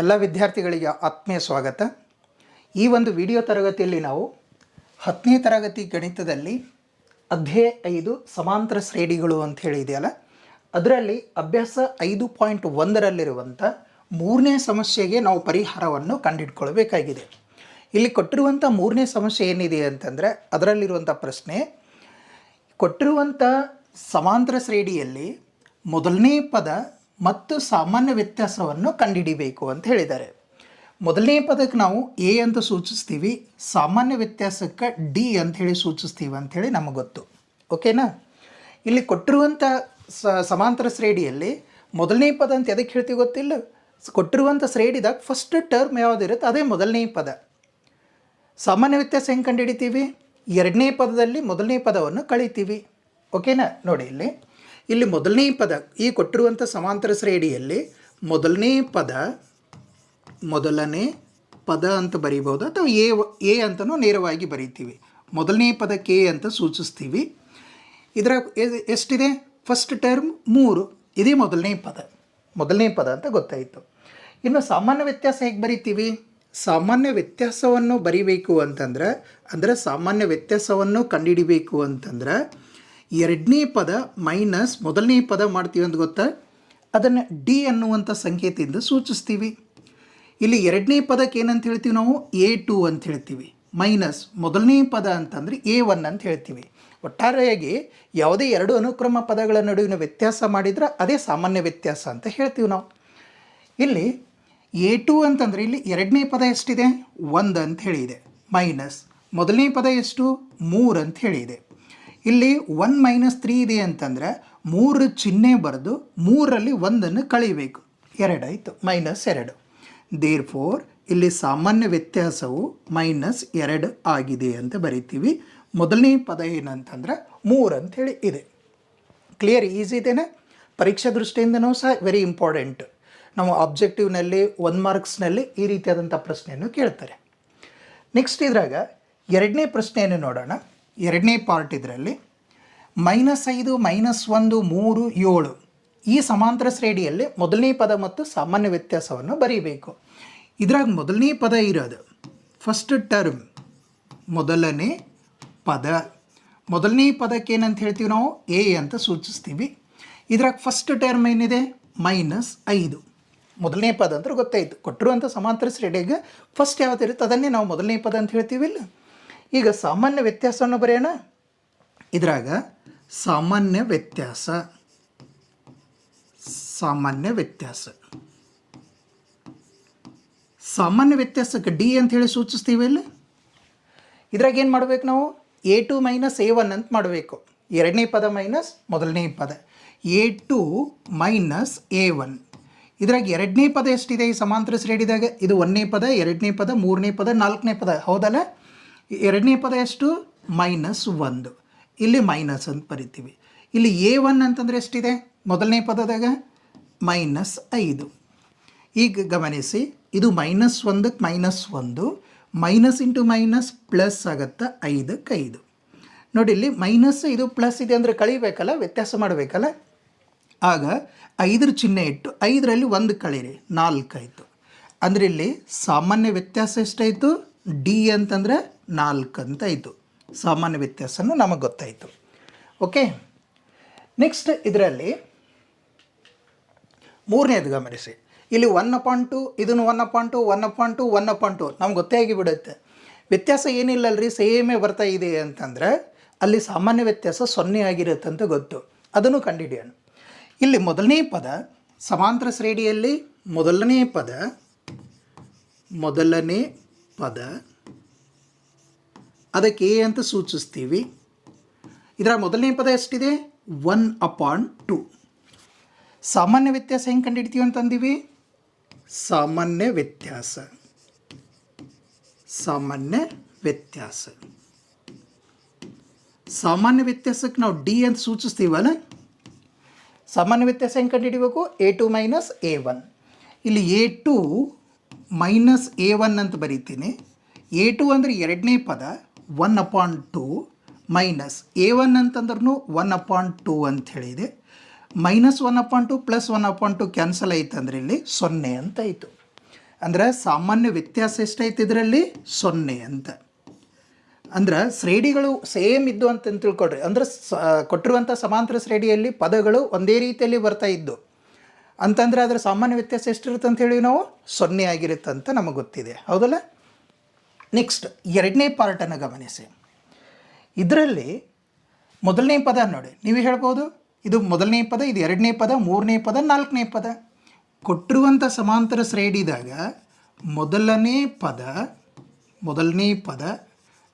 ಎಲ್ಲ ವಿದ್ಯಾರ್ಥಿಗಳಿಗೆ ಆತ್ಮೀಯ ಸ್ವಾಗತ. ಈ ಒಂದು ವಿಡಿಯೋ ತರಗತಿಯಲ್ಲಿ ನಾವು ಹತ್ತನೇ ತರಗತಿ ಗಣಿತದಲ್ಲಿ ಅಧ್ಯಾಯ ಐದು ಸಮಾಂತರ ಶ್ರೇಣಿಗಳು ಅಂತ ಹೇಳಿದೆಯಲ್ಲ, ಅದರಲ್ಲಿ ಅಭ್ಯಾಸ ಐದು ಪಾಯಿಂಟ್ ಒಂದರಲ್ಲಿರುವಂಥ ಮೂರನೇ ಸಮಸ್ಯೆಗೆ ನಾವು ಪರಿಹಾರವನ್ನು ಕಂಡುಹಿಡ್ಕೊಳ್ಬೇಕಾಗಿದೆ ಇಲ್ಲಿ ಕೊಟ್ಟಿರುವಂಥ ಮೂರನೇ ಸಮಸ್ಯೆ ಏನಿದೆ ಅಂತಂದರೆ, ಅದರಲ್ಲಿರುವಂಥ ಪ್ರಶ್ನೆ, ಕೊಟ್ಟಿರುವಂಥ ಸಮಾಂತರ ಶ್ರೇಣಿಯಲ್ಲಿ ಮೊದಲನೇ ಪದ ಮತ್ತು ಸಾಮಾನ್ಯ ವ್ಯತ್ಯಾಸವನ್ನು ಕಂಡುಹಿಡಿಬೇಕು ಅಂತ ಹೇಳಿದ್ದಾರೆ. ಮೊದಲನೇ ಪದಕ್ಕೆ ನಾವು ಎ ಅಂತ ಸೂಚಿಸ್ತೀವಿ, ಸಾಮಾನ್ಯ ವ್ಯತ್ಯಾಸಕ್ಕೆ ಡಿ ಅಂತ ಹೇಳಿ ಸೂಚಿಸ್ತೀವಿ ಅಂಥೇಳಿ ನಮಗೆ ಗೊತ್ತು. ಓಕೆನಾ? ಇಲ್ಲಿ ಕೊಟ್ಟಿರುವಂಥ ಸಮಾಂತರ ಶ್ರೇಣಿಯಲ್ಲಿ ಮೊದಲನೇ ಪದ ಅಂತ ಎದಕ್ಕೆ ಹೇಳ್ತೀವಿ ಗೊತ್ತಿಲ್ಲ? ಕೊಟ್ಟಿರುವಂಥ ಶ್ರೇಣಿದಾಗ ಫಸ್ಟ್ ಟರ್ಮ್ ಯಾವುದಿರುತ್ತೆ ಅದೇ ಮೊದಲನೇ ಪದ. ಸಾಮಾನ್ಯ ವ್ಯತ್ಯಾಸ ಹೆಂಗೆ ಕಂಡುಹಿಡಿತೀವಿ? ಎರಡನೇ ಪದದಲ್ಲಿ ಮೊದಲನೇ ಪದವನ್ನು ಕಳಿತೀವಿ. ಓಕೆನಾ? ನೋಡಿ ಇಲ್ಲಿ. ಇಲ್ಲಿ ಮೊದಲನೇ ಪದ, ಈ ಕೊಟ್ಟಿರುವಂಥ ಸಮಾಂತರ ಶ್ರೇಣಿಯಲ್ಲಿ ಮೊದಲನೇ ಪದ ಮೊದಲನೇ ಪದ ಅಂತ ಬರೀಬೋದು ಅಥವಾ ಎ ಎ ಅಂತಲೂ ನೇರವಾಗಿ ಬರೀತೀವಿ. ಮೊದಲನೇ ಪದ ಕೆ ಅಂತ ಸೂಚಿಸ್ತೀವಿ. ಇದರ ಎಷ್ಟಿದೆ? ಫಸ್ಟ್ ಟರ್ಮ್ ಮೂರು. ಇದೇ ಮೊದಲನೇ ಪದ. ಮೊದಲನೇ ಪದ ಅಂತ ಗೊತ್ತಾಯಿತು. ಇನ್ನು ಸಾಮಾನ್ಯ ವ್ಯತ್ಯಾಸ ಹೇಗೆ ಬರೀತೀವಿ? ಸಾಮಾನ್ಯ ವ್ಯತ್ಯಾಸವನ್ನು ಬರಿಬೇಕು ಅಂತಂದ್ರೆ, ಅಂದರೆ ಸಾಮಾನ್ಯ ವ್ಯತ್ಯಾಸವನ್ನು ಕಂಡುಹಿಡಿಬೇಕು ಅಂತಂದ್ರೆ ಎರಡನೇ ಪದ ಮೈನಸ್ ಮೊದಲನೇ ಪದ ಮಾಡ್ತೀವಿ ಅಂತ ಗೊತ್ತಾ? ಅದನ್ನು ಡಿ ಅನ್ನುವಂಥ ಸಂಕೇತದಿಂದ ಸೂಚಿಸ್ತೀವಿ. ಇಲ್ಲಿ ಎರಡನೇ ಪದಕ್ಕೆ ಏನಂತ ಹೇಳ್ತೀವಿ ನಾವು? ಎ ಟು ಅಂತ ಹೇಳ್ತೀವಿ. ಮೈನಸ್ ಮೊದಲನೇ ಪದ ಅಂತಂದರೆ ಎ ಒನ್ ಅಂತ ಹೇಳ್ತೀವಿ. ಒಟ್ಟಾರೆಯಾಗಿ ಯಾವುದೇ ಎರಡು ಅನುಕ್ರಮ ಪದಗಳ ನಡುವಿನ ವ್ಯತ್ಯಾಸ ಮಾಡಿದ್ರೆ ಅದೇ ಸಾಮಾನ್ಯ ವ್ಯತ್ಯಾಸ ಅಂತ ಹೇಳ್ತೀವಿ ನಾವು. ಇಲ್ಲಿ ಎ ಟು ಅಂತಂದರೆ ಇಲ್ಲಿ ಎರಡನೇ ಪದ ಎಷ್ಟಿದೆ? ಒಂದು ಅಂತ ಹೇಳಿದೆ. ಮೈನಸ್ ಮೊದಲನೇ ಪದ ಎಷ್ಟು? ಮೂರು ಅಂತ ಹೇಳಿದೆ. ಇಲ್ಲಿ ಒನ್ ಮೈನಸ್ ತ್ರೀ ಇದೆ ಅಂತಂದರೆ ಮೂರು ಚಿಹ್ನೆ ಬರೆದು ಮೂರರಲ್ಲಿ ಒಂದನ್ನು ಕಳಿಬೇಕು. ಎರಡಾಯಿತು ಮೈನಸ್ ಎರಡು. ದೇರ್ ಫೋರ್ ಇಲ್ಲಿ ಸಾಮಾನ್ಯ ವ್ಯತ್ಯಾಸವು ಮೈನಸ್ ಎರಡು ಆಗಿದೆ ಅಂತ ಬರಿತೀವಿ. ಮೊದಲನೇ ಪದ ಏನಂತಂದರೆ ಮೂರು ಅಂಥೇಳಿ ಇದೆ. ಕ್ಲಿಯರ್ ಈಸಿ ಇದೆನೇ? ಪರೀಕ್ಷಾ ದೃಷ್ಟಿಯಿಂದನೂ ಸಹ ವೆರಿ ಇಂಪಾರ್ಟೆಂಟ್ ನಾವು ಆಬ್ಜೆಕ್ಟಿವ್ನಲ್ಲಿ ಒನ್ ಮಾರ್ಕ್ಸ್ನಲ್ಲಿ ಈ ರೀತಿಯಾದಂಥ ಪ್ರಶ್ನೆಯನ್ನು ಕೇಳ್ತಾರೆ. ನೆಕ್ಸ್ಟ್ ಇದ್ರಾಗ ಎರಡನೇ ಪ್ರಶ್ನೆಯನ್ನು ನೋಡೋಣ. ಎರಡನೇ ಪಾರ್ಟ್ ಇದರಲ್ಲಿ ಮೈನಸ್ ಐದು ಮೈನಸ್ ಒಂದು, ಮೂರು, ಏಳು ಈ ಸಮಾಂತರ ಶ್ರೇಣಿಯಲ್ಲಿ ಮೊದಲನೇ ಪದ ಮತ್ತು ಸಾಮಾನ್ಯ ವ್ಯತ್ಯಾಸವನ್ನು ಬರೀಬೇಕು. ಇದ್ರಾಗ ಮೊದಲನೇ ಪದ ಇರೋದು ಫಸ್ಟ್ ಟರ್ಮ್ ಮೊದಲನೇ ಪದ. ಮೊದಲನೇ ಪದಕ್ಕೆ ಏನಂತ ಹೇಳ್ತೀವಿ ನಾವು? ಎ ಅಂತ ಸೂಚಿಸ್ತೀವಿ. ಇದ್ರಾಗ ಫಸ್ಟ್ ಟರ್ಮ್ ಏನಿದೆ? ಮೈನಸ್ ಐದು. ಮೊದಲನೇ ಪದ ಅಂದ್ರೆ ಗೊತ್ತಾಯಿತು. ಕೊಟ್ಟಿರುವಂಥ ಸಮಾಂತರ ಶ್ರೇಣಿಗೆ ಫಸ್ಟ್ ಯಾವ್ದಿರುತ್ತೆ ಅದನ್ನೇ ನಾವು ಮೊದಲನೇ ಪದ ಅಂತ ಹೇಳ್ತೀವಿಲ್ಲ. ಈಗ ಸಾಮಾನ್ಯ ವ್ಯತ್ಯಾಸವನ್ನು ಬರೆಯೋಣ. ಇದ್ರಾಗ ಸಾಮಾನ್ಯ ವ್ಯತ್ಯಾಸ ಸಾಮಾನ್ಯ ವ್ಯತ್ಯಾಸ. ಸಾಮಾನ್ಯ ವ್ಯತ್ಯಾಸಕ್ಕೆ ಡಿ ಅಂತ ಹೇಳಿ ಸೂಚಿಸ್ತೀವಿ ಇಲ್ಲಿ. ಇದ್ರಾಗ ಏನು ಮಾಡಬೇಕು ನಾವು? A two minus a one ಅಂತ ಮಾಡಬೇಕು. ಎರಡನೇ ಪದ ಮೈನಸ್ ಮೊದಲನೇ ಪದ. A two minus a one. ಇದ್ರಾಗ ಎರಡನೇ ಪದ ಎಷ್ಟಿದೆ ಈ ಸಮಾಂತರ ಶ್ರೇಣಿದಾಗ? ಇದು ಒಂದನೇ ಪದ, ಎರಡನೇ ಪದ, ಮೂರನೇ ಪದ, ನಾಲ್ಕನೇ ಪದ. ಹೌದಲ್ಲ? ಎರಡನೇ ಪದ ಎಷ್ಟು? ಮೈನಸ್ ಒಂದು. ಇಲ್ಲಿ ಮೈನಸ್ ಅಂತ ಬರಿತೀವಿ. ಇಲ್ಲಿ ಎ ಒನ್ ಅಂತಂದರೆ ಎಷ್ಟಿದೆ? ಮೊದಲನೇ ಪದದಾಗ ಮೈನಸ್ ಐದು. ಈಗ ಗಮನಿಸಿ, ಇದು ಮೈನಸ್ ಒಂದಕ್ಕೆ ಮೈನಸ್ ಒಂದು, ಮೈನಸ್ ಇಂಟು ಮೈನಸ್ ಪ್ಲಸ್ ಆಗುತ್ತೆ ಐದಕ್ಕೆ ಐದು. ನೋಡಿ, ಇಲ್ಲಿ ಮೈನಸ್ ಇದು ಪ್ಲಸ್ ಇದೆ ಅಂದರೆ ಕಳಿಬೇಕಲ್ಲ, ವ್ಯತ್ಯಾಸ ಮಾಡಬೇಕಲ್ಲ? ಆಗ ಐದರ ಚಿಹ್ನೆ ಇಟ್ಟು, ಐದರಲ್ಲಿ ಒಂದು ಕಳೀರಿ ನಾಲ್ಕಾಯಿತು ಅಂದರೆ ಇಲ್ಲಿ ಸಾಮಾನ್ಯ ವ್ಯತ್ಯಾಸ ಎಷ್ಟಾಯಿತು? ಡಿ ಅಂತಂದರೆ ನಾಲ್ಕು ಅಂತ ಇತ್ತು ಸಾಮಾನ್ಯ ವ್ಯತ್ಯಾಸನೂ ನಮಗೆ ಗೊತ್ತಾಯಿತು. ಓಕೆ ನೆಕ್ಸ್ಟ್ ಇದರಲ್ಲಿ ಮೂರನೇದು ಗಮನಿಸಿ. ಇಲ್ಲಿ ಒನ್ ಅಪಾನ್ ಟು ಇದನ್ನು one point two one point two one point two ನಮ್ಗೆ ಗೊತ್ತೇ ಆಗಿಬಿಡುತ್ತೆ. ವ್ಯತ್ಯಾಸ ಏನಿಲ್ಲಲ್ರಿ, ಸೇಮೇ ಬರ್ತಾ ಇದೆ ಅಂತಂದರೆ ಅಲ್ಲಿ ಸಾಮಾನ್ಯ ವ್ಯತ್ಯಾಸ ಸೊನ್ನೆ ಆಗಿರುತ್ತೆ ಅಂತ ಗೊತ್ತು. ಅದನ್ನು ಕಂಡುಹಿಡಿಯೋಣ ಇಲ್ಲಿ ಮೊದಲನೇ ಪದ ಸಮಾಂತರ ಶ್ರೇಣಿಯಲ್ಲಿ ಮೊದಲನೇ ಪದ ಮೊದಲನೇ ಪದ ಅದಕ್ಕೆ ಎ ಅಂತ ಸೂಚಿಸ್ತೀವಿ. ಇದರ ಮೊದಲನೇ ಪದ ಎಷ್ಟಿದೆ? One upon two. ಸಾಮಾನ್ಯ ವ್ಯತ್ಯಾಸ ಹೆಂಗೆ ಕಂಡುಹಿಡ್ತೀವಿ ಅಂತಂದೀವಿ ಸಾಮಾನ್ಯ ವ್ಯತ್ಯಾಸ. ಸಾಮಾನ್ಯ ವ್ಯತ್ಯಾಸ. ಸಾಮಾನ್ಯ ವ್ಯತ್ಯಾಸಕ್ಕೆ ನಾವು ಡಿ ಅಂತ ಸೂಚಿಸ್ತೀವಲ್ಲ? ಸಾಮಾನ್ಯ ವ್ಯತ್ಯಾಸ ಹೆಂಗೆ ಕಂಡುಹಿಡಿಬೇಕು? A two minus a one. ಇಲ್ಲಿ a two minus a one ಅಂತ ಬರೀತೀನಿ. ಎ ಟು ಅಂದರೆ ಎರಡನೇ ಪದ. One upon two minus a one ಅಂತಂದ್ರೂ ಒನ್ ಅಪಾನ್ ಟು ಅಂತ ಹೇಳಿದೆ minus one upon two plus one upon two cancel ಆಯ್ತು ಅಂದ್ರೆ ಇಲ್ಲಿ ಸೊನ್ನೆ ಅಂತ ಆಯಿತು. ಅಂದ್ರೆ ಸಾಮಾನ್ಯ ವ್ಯತ್ಯಾಸ ಎಷ್ಟಾಯ್ತು ಇದರಲ್ಲಿ? ಸೊನ್ನೆ ಅಂತ. ಅಂದ್ರೆ ಶ್ರೇಣಿಗಳು ಸೇಮ್ ಇದ್ದು ಅಂತ ತಿಳ್ಕೊಡ್ರಿ ಅಂದ್ರೆ ಕೊಟ್ಟಿರುವಂಥ ಸಮಾಂತರ ಶ್ರೇಣಿಯಲ್ಲಿ ಪದಗಳು ಒಂದೇ ರೀತಿಯಲ್ಲಿ ಬರ್ತಾ ಇದ್ದು. ಅಂತಂದ್ರೆ ಅದರ ಸಾಮಾನ್ಯ ವ್ಯತ್ಯಾಸ ಎಷ್ಟಿರುತ್ತೆ ಅಂತ ಹೇಳಿ ನಾವು? ಸೊನ್ನೆ ಆಗಿರುತ್ತೆ ಅಂತ ನಮಗೆ ಗೊತ್ತಿದೆ. ಹೌದಲ್ಲ? ನೆಕ್ಸ್ಟ್ ಎರಡನೇ ಪಾರ್ಟನ್ನು ಗಮನಿಸಿ. ಇದರಲ್ಲಿ ಮೊದಲನೇ ಪದ ನೋಡಿ, ನೀವು ಹೇಳ್ಬೋದು? ಇದು ಮೊದಲನೇ ಪದ, ಇದು ಎರಡನೇ ಪದ, ಮೂರನೇ ಪದ, ನಾಲ್ಕನೇ ಪದ. ಕೊಟ್ಟಿರುವಂಥ ಸಮಾಂತರ ಶ್ರೇಣಿದಾಗ ಮೊದಲನೇ ಪದ ಮೊದಲನೇ ಪದ,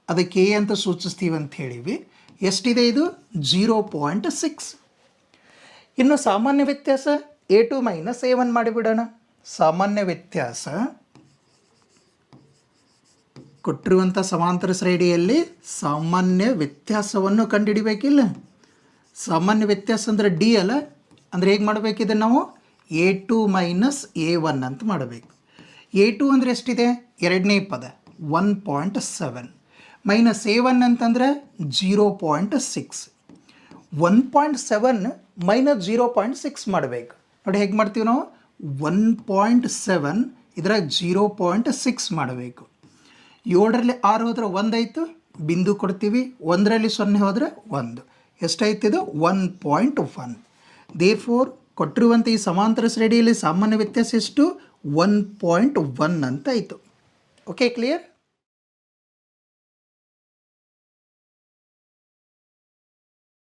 ಅದಕ್ಕೆ ಎ ಅಂತ ಸೂಚಿಸ್ತೀವಿ ಅಂತ ಹೇಳಿವಿ. ಎಷ್ಟಿದೆ ಇದು? Zero point six. ಇನ್ನು ಸಾಮಾನ್ಯ ವ್ಯತ್ಯಾಸ, a two minus a one ಮಾಡಿಬಿಡೋಣ. ಸಾಮಾನ್ಯ ವ್ಯತ್ಯಾಸ ಕೊಟ್ಟಿರುವಂಥ ಸಮಾಂತರ ಶ್ರೇಣಿಯಲ್ಲಿ ಸಾಮಾನ್ಯ ವ್ಯತ್ಯಾಸವನ್ನು ಕಂಡುಹಿಡಿಬೇಕಿಲ್ಲ. ಸಾಮಾನ್ಯ ವ್ಯತ್ಯಾಸ ಅಂದರೆ ಡಿ ಅಲ್ಲ. ಅಂದರೆ ಹೇಗೆ ಮಾಡಬೇಕಿದೆ ನಾವು? A two minus a one ಅಂತ ಮಾಡಬೇಕು. ಎ ಟು ಅಂದರೆ ಎಷ್ಟಿದೆ? ಎರಡನೇ ಪದ. One point seven minus a one ಅಂತಂದರೆ zero point six one point seven minus zero point six ಮಾಡಬೇಕು. ನೋಡಿ ಹೇಗೆ ಮಾಡ್ತೀವಿ ನಾವು? ಒನ್ ಪಾಯಿಂಟ್ ಸೆವೆನ್ ಇದರಾಗ ಜೀರೋ ಪಾಯಿಂಟ್ ಸಿಕ್ಸ್ ಮಾಡಬೇಕು. ಏಳರಲ್ಲಿ ಆರು ಹೋದರೆ ಒಂದಾಯಿತು ಬಿಂದು ಕೊಡ್ತೀವಿ. ಒಂದರಲ್ಲಿ ಸೊನ್ನೆ ಹೋದರೆ ಒಂದು. ಎಷ್ಟಾಯ್ತಿದು one point one. Therefore ಕೊಟ್ಟಿರುವಂಥ ಈ ಸಮಾಂತರ ಶ್ರೇಣಿಯಲ್ಲಿ ಸಾಮಾನ್ಯ ವ್ಯತ್ಯಾಸ ಎಷ್ಟು? ಒನ್ ಪಾಯಿಂಟ್ ಒನ್ ಅಂತ ಆಯಿತು ಓಕೆ ಕ್ಲಿಯರ್